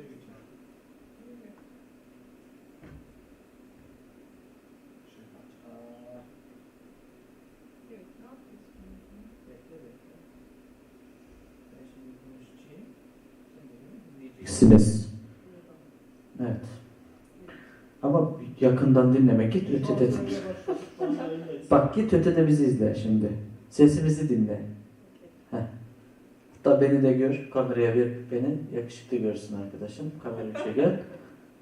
Evet, ne yapıyorsun? Siniz. Evet. Ama yakından dinleme. Git ötede. Bak git ötede bizi izle şimdi. Sesimizi dinle. Heh. Hatta beni de gör. Kameraya ver beni. Yakışıklı görsün arkadaşım. Kamera 3'e gel.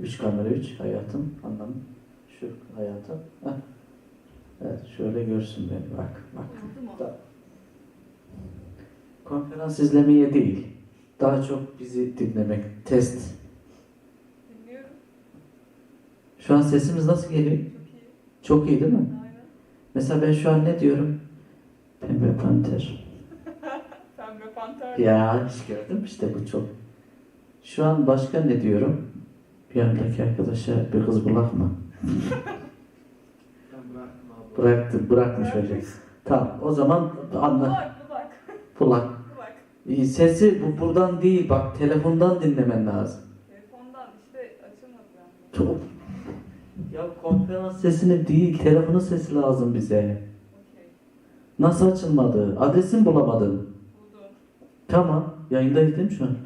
3 kamera 3 hayatım. Anlamı. Şu hayatım. Heh. Evet şöyle görsün beni. Bak bak. Da- Konferans izlemeye değil. Daha çok bizi dinlemek. Test. Dinliyorum. Şu an sesimiz nasıl geliyor? Çok iyi. Çok iyi değil mi? Aynen. Mesela ben şu an ne diyorum? Pembe panter. Ya hiç gördüm işte bu çok. Şu an başka ne diyorum? Bir yandaki arkadaşa bir kız bulak mı? Bıraktı, bırakmış hocam. Tamam o zaman anla. Bulak, bulak. Bulak. Sesi bu buradan değil bak telefondan dinlemen lazım. Telefondan işte açılmadı. Ya konferans sesini değil telefonun sesi lazım bize. Nasıl açılmadı? Adresini bulamadın. Tamam. Yayındayız değil mi şu an?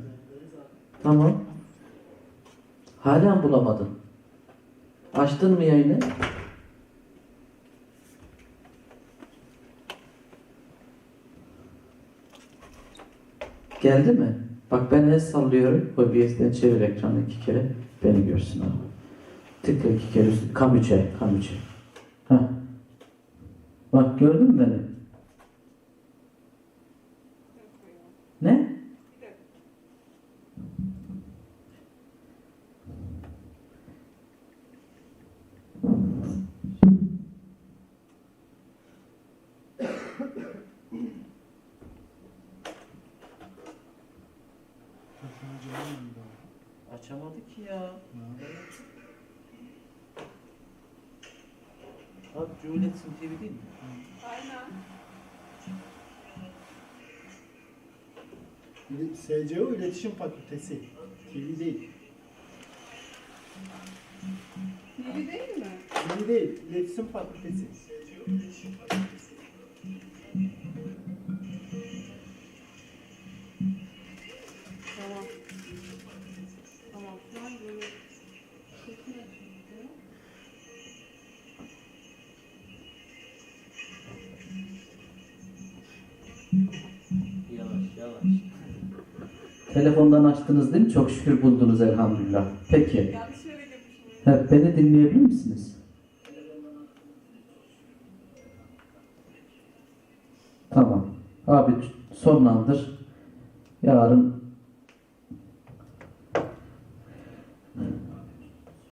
Tamam. Halen bulamadın. Açtın mı yayını? Geldi mi? Bak ben el sallıyorum. OBS'den çevir ekranı iki kere. Beni görsün abi. Tıkla iki kere üstü. Kam üçe. Kam üçe. Heh. Bak gördün mü beni? Yok bu ya. Ne? Bir dakika. Açamadı ki ya. Abi Juliet'in TV değil mi? Aynen. SCO İletişim Fakültesi. TV değil. TV değil mi? TV değil, İletişim Fakültesi. Yavaş yavaş. Telefondan açtınız değil mi? Çok şükür buldunuz elhamdülillah. Peki. Yanlış yere girmişim. Hep beni dinleyebilir misiniz? Tamam. Abi sonlandır. Yarın